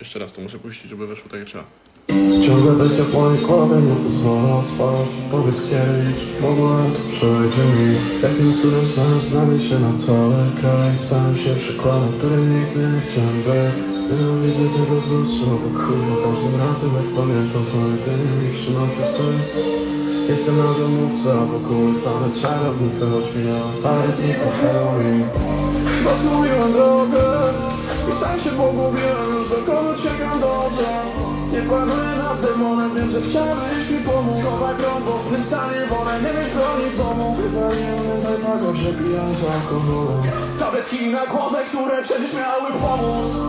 Jeszcze raz to muszę puścić, żeby weszło tak jak trzeba. ciągle presja w mojej głowie nie pozwala spać. Powiedz kiedyś, w ogóle to przejdzie mi Jakim cudem stałem znany się na cały kraj. Stałem się przykładem, którym nigdy nie chciałem być. Nienawidzę tego w lustrze, bo kurwa każdym razem jak pamiętam to jedynie mi przynosi sen Jestem na domówce, a wokół same czarownice Choć minęło parę dni po Halloween Chyba zgubiłem drogę I sam się pogubiłem Już do kogo czekam dobrze. Nie panuję nad demonem Wiem, że chciałbyś mi pomóc. Schowaj broń, bo w tym stanie wolę Nie mieć broni w domu. Wywaliłem pago, przepijając alkoholem Tabletki na głowę, które przecież miały pomóc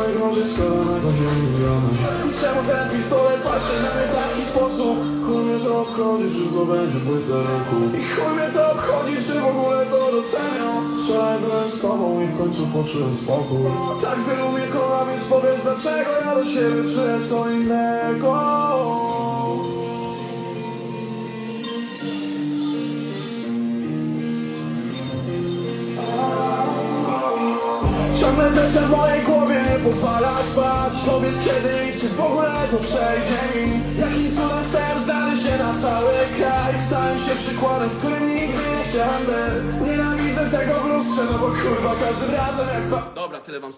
Czemu jest najgorzej, skoro na ziemi miliony Czemu ten pistolet patrzy na mnie w taki sposób. Chuj mnie to obchodzi, czy to będzie płytę ręku I chuj mnie to obchodzi, czy w ogóle to docenią. Wczoraj byłem z tobą i w końcu poczułem spokój. Tak wielu mnie kocha, więc powiedz dlaczego ja do siebie czuję co innego Ciągle presja w mojej głowie nie pozwala spać. Powiedz kiedy i czy w ogóle to przejdzie mi Jakim cudem stałem znany się na cały kraj. Stałem się przykładem, którym nigdy nie chciałem być Nienawidzę tego w lustrze, no bo kurwa każdym razem jak Dobra, tyle wam